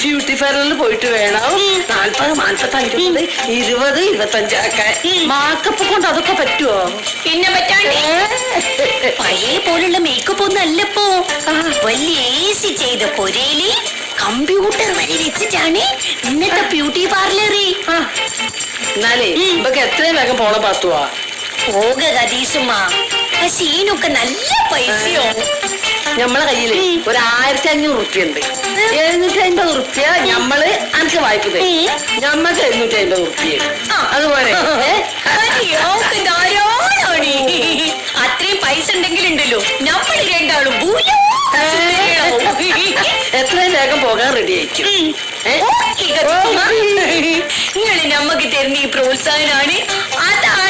Beauty പാർലറിൽ പോയിട്ട് വേണം. നാൽപ്പത് നാൽപ്പത്തഞ്ച് ഇരുപത് ഇരുപത്തഞ്ചാക്കാൻ മാക്കപ്പ് കൊണ്ട് അതൊക്കെ പറ്റുമോ പിന്നെ പറ്റാണ്ടേ. പഴയ പോലുള്ള മേക്കപ്പ് ഒന്നും അല്ലപ്പോ വലിയ ഏസി ചെയ്ത പൊരയിൽ കമ്പ്യൂട്ടർ വഴി വെച്ചിട്ടാണ് ഇന്നത്തെ ബ്യൂട്ടി പാർലറ് എന്നാലേ ഇതൊക്കെ എത്രയും വേഗം പോണ പാത്തുവാ. പോക കതീസുമ്മ ആ സീനൊക്കെ നല്ല പൈസയോ? നമ്മളെ കയ്യിൽ ഒരു ആയിരത്തി അഞ്ഞൂറ് റുപ്യ ഉണ്ട് എഴുന്നൂറ്റി അമ്പത് റുപ്യ ഞമ്മൾ അനക്ക് വായ്പ തരും ഞമ്മക്ക് എഴുന്നൂറ്റി അമ്പത് റുപ്യ അതുപോലെ. അത്രയും പൈസ ഉണ്ടെങ്കിലുണ്ടല്ലോ. നമ്മൾ രണ്ടാളും. എത്രയും വേഗം പോകാൻ റെഡി ആയിരിക്കും? നിങ്ങൾ നമ്മക്ക് തരുന്ന ഈ പ്രോത്സാഹനാണ്. അതാണ്